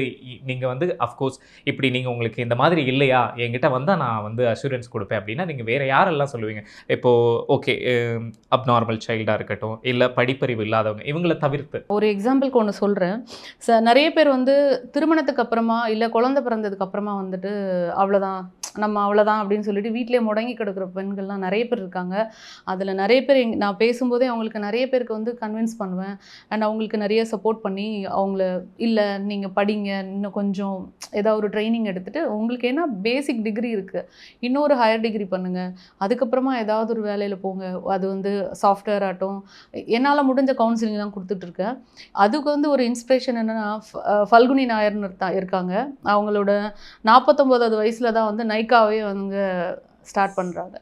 நீங்கள் வந்து அஃப்கோர்ஸ் இப்படி நீங்கள் உங்களுக்கு இந்த மாதிரி இல்லையா? என்கிட்ட வந்தால் நான் வந்து அஷூரன்ஸ் கொடுப்பேன் அப்படின்னா நீங்கள் வேறு யாரெல்லாம் சொல்லுவீங்க? இப்போது ஓகே அப்நார்மல் சைல்டாக இருக்கட்டும் இல்லை படிப்பறிவு இல்லாதவங்க இவங்களை தவிர்த்து. ஒரு எக்ஸாம்பிளுக்கு ஒன்று சொல்கிறேன் ச நிறைய பேர் வந்து திருமணத்துக்கு அப்புறமா இல்லை குழந்தை பிறந்ததுக்கு அப்புறமா வந்துட்டு அவ்வளோதான் நம்ம அவ்வளோதான் அப்படின்னு சொல்லிட்டு வீட்டிலே முடங்கி கிடக்கிற பெண்கள்லாம் நிறைய பேர் இருக்காங்க. அதில் நிறைய பேர் எங் நான் பேசும்போதே அவங்களுக்கு நிறைய பேருக்கு வந்து கன்வின்ஸ் பண்ணுவேன். அண்ட் அவங்களுக்கு நிறைய சப்போர்ட் பண்ணி அவங்கள இல்லை நீங்கள் படிங்க இன்னும் கொஞ்சம் ஏதாவது ஒரு ட்ரைனிங் எடுத்துகிட்டு உங்களுக்கு என்ன பேசிக் டிகிரி இருக்குது இன்னொரு ஹையர் டிகிரி பண்ணுங்கள் அதுக்கப்புறமா ஏதாவது ஒரு வேலையில் போங்க. அது வந்து சாஃப்ட்வேர் ஆகட்டும். என்னால் முடிஞ்ச கவுன்சிலிங் தான் கொடுத்துட்ருக்கேன் அதுக்கு வந்து ஒரு இன்ஸ்பிரேஷன் என்னென்னா ஃபல்குனி நாயர்னு இருக்காங்க. அவங்களோட நாற்பத்தொம்போதாவது வயசில் தான் வந்து நைட் நைக்காவே அவங்க ஸ்டார்ட் பண்ணுறாங்க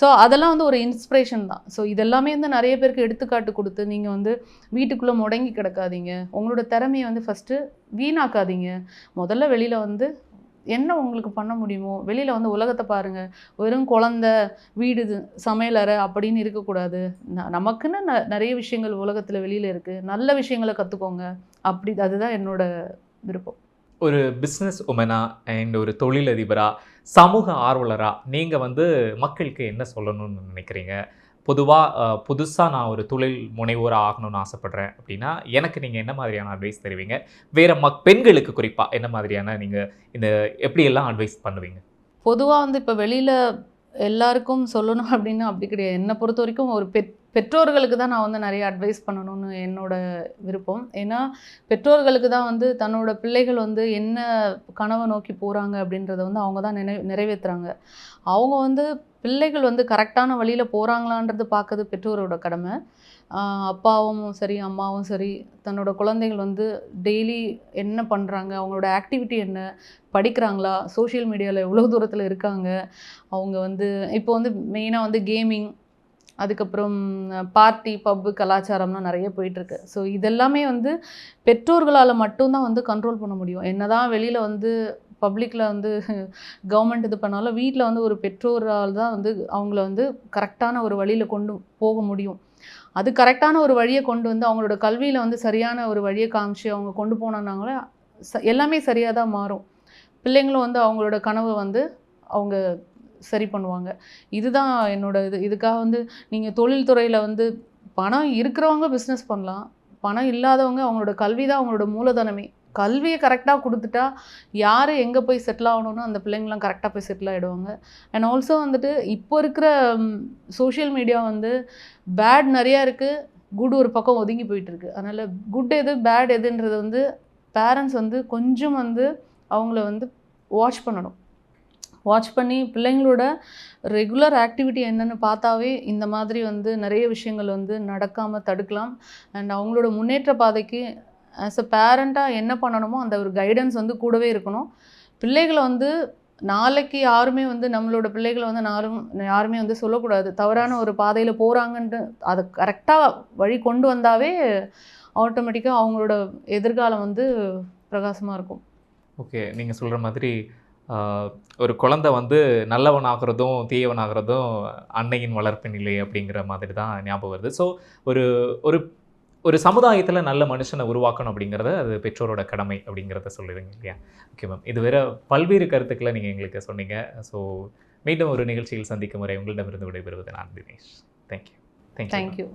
ஸோ அதெல்லாம் வந்து ஒரு இன்ஸ்பிரேஷன் தான். ஸோ இதெல்லாமே வந்து நிறைய பேருக்கு எடுத்துக்காட்டு கொடுத்து நீங்கள் வந்து வீட்டுக்குள்ளே முடங்கி கிடக்காதீங்க. உங்களோட திறமையை வந்து ஃபஸ்ட்டு வீணாக்காதீங்க. முதல்ல வெளியில் வந்து என்ன உங்களுக்கு பண்ண முடியுமோ வெளியில் வந்து உலகத்தை பாருங்கள் வெறும் குழந்த வீடு இது, சமையலறை அப்படின்னு இருக்கக்கூடாது. ந- நமக்குன்னு ந- நிறைய விஷயங்கள் உலகத்தில் வெளியில் இருக்குது நல்ல விஷயங்களை கற்றுக்கோங்க அப்படி அதுதான் என்னோட விருப்பம். ஒரு பிஸ்னஸ் உமனா அண்ட் ஒரு தொழிலதிபராக சமூக ஆர்வலராக நீங்கள் வந்து மக்களுக்கு என்ன சொல்லணும்னு நினைக்கிறீங்க? பொதுவாக புதுசாக நான் ஒரு தொழில் முனைவோராக ஆகணும்னு ஆசைப்பட்றேன் அப்படின்னா எனக்கு நீங்கள் என்ன மாதிரியான அட்வைஸ் தருவீங்க? வேறு மக் பெண்களுக்கு குறிப்பாக என்ன மாதிரியான நீங்கள் இந்த எப்படியெல்லாம் அட்வைஸ் பண்ணுவீங்க? பொதுவாக வந்து இப்போ வெளியில் எல்லாருக்கும் சொல்லணும் அப்படின்னா அப்படி கிடையாது. என்னை பொறுத்த வரைக்கும் ஒரு பெற் பெற்றோர்களுக்கு தான் நான் வந்து நிறைய அட்வைஸ் பண்ணணும்னு என்னோட விருப்பம். ஏன்னா பெற்றோர்களுக்கு தான் வந்து தன்னோட பிள்ளைகள் வந்து என்ன கனவை நோக்கி போகிறாங்க அப்படின்றத வந்து அவங்க தான் நினை நிறைவேற்றுறாங்க அவங்க வந்து பிள்ளைகள் வந்து கரெக்டான வழியில் போகிறாங்களான்றது பார்க்குறது பெற்றோரோட கடமை. அப்பாவும் சரி அம்மாவும் சரி தன்னோட குழந்தைகள் வந்து டெய்லி என்ன பண்ணுறாங்க அவங்களோட ஆக்டிவிட்டி என்ன படிக்கிறாங்களா சோஷியல் மீடியாவில் எவ்வளோ தூரத்தில் இருக்காங்க அவங்க வந்து இப்போ வந்து மெயினாக வந்து கேமிங் அதுக்கப்புறம் பார்ட்டி பப்பு கலாச்சாரம்லாம் நிறைய போயிட்டுருக்கு. ஸோ இதெல்லாமே வந்து பெற்றோர்களால் மட்டும்தான் வந்து கண்ட்ரோல் பண்ண முடியும். என்ன தான் வெளியில் வந்து பப்ளிக்கில் வந்து கவர்மெண்ட் இது பண்ணாலும் வீட்டில் வந்து ஒரு பெற்றோரால் தான் வந்து அவங்கள வந்து கரெக்டான ஒரு வழியில் கொண்டு போக முடியும். அது கரெக்டான ஒரு வழியை கொண்டு வந்து அவங்களோட கல்வியில் வந்து சரியான ஒரு வழியை காமிச்சு அவங்க கொண்டு போனாங்களே ச எல்லாமே சரியாக தான் மாறும். பிள்ளைங்களும் வந்து அவங்களோட கனவை வந்து அவங்க சரி பண்ணுவாங்க. இதுதான் என்னோட இது. இதுக்காக வந்து நீங்கள் தொழில்துறையில் வந்து பணம் இருக்கிறவங்க பிஸ்னஸ் பண்ணலாம். பணம் இல்லாதவங்க அவங்களோட கல்வி தான் அவங்களோட மூலதனமே. கல்வியை கரெக்டாக கொடுத்துட்டா யார் எங்கே போய் செட்டில் ஆகணும்னு அந்த பிள்ளைங்களாம் கரெக்டாக போய் செட்டில் ஆகிடுவாங்க அண்ட் ஆல்சோ வந்துட்டு இப்போ இருக்கிற சோஷியல் மீடியா வந்து பேட் நிறையா இருக்குது குட் ஒரு பக்கம் ஒதுங்கி போயிட்டுருக்கு அதனால் குட் எது பேட் எதுன்றது வந்து பேரண்ட்ஸ் வந்து கொஞ்சம் வந்து அவங்கள வந்து வாட்ச் பண்ணணும். வாட்ச் பண்ணி பிள்ளைங்களோட ரெகுலர் ஆக்டிவிட்டி என்னன்னு பார்த்தாவே இந்த மாதிரி வந்து நிறைய விஷயங்கள் வந்து நடக்காமல் தடுக்கலாம். அண்ட் அவங்களோட முன்னேற்ற பாதைக்கு ஆஸ் அ பேரண்ட்டாக என்ன பண்ணணுமோ அந்த ஒரு கைடன்ஸ் வந்து கூடவே இருக்கணும். பிள்ளைகளை வந்து நாளைக்கு யாருமே வந்து நம்மளோட பிள்ளைகளை வந்து நாரும் யாருமே வந்து சொல்லக்கூடாது. தவறான ஒரு பாதையில் போகிறாங்கன்ட்டு அதை கரெக்டாக வழி கொண்டு வந்தாவே ஆட்டோமேட்டிக்காக அவங்களோட எதிர்காலம் வந்து பிரகாசமாக இருக்கும். ஓகே நீங்கள் சொல்கிற மாதிரி ஒரு குழந்தை வந்து நல்லவனாகிறதும் தீயவனாகிறதும் அன்னையின் வளர்ப்பு நிலை அப்படிங்கிற மாதிரி தான் ஞாபகம் வருது. ஸோ ஒரு ஒரு ஒரு சமுதாயத்தில் நல்ல மனுஷனை உருவாக்கணும் அப்படிங்கிறத அது பெற்றோரோட கடமை அப்படிங்கிறத சொல்லிடுங்க இல்லையா? ஓகே மேம் இது வேற பல்வேறு கருத்துக்களை நீங்கள் எங்களுக்கு சொன்னீங்க. ஸோ மீண்டும் ஒரு நிகழ்ச்சியில் சந்திக்கும் வரை உங்களிடமிருந்து விடைபெறுவது நான் தினேஷ். Thank you thank you thank you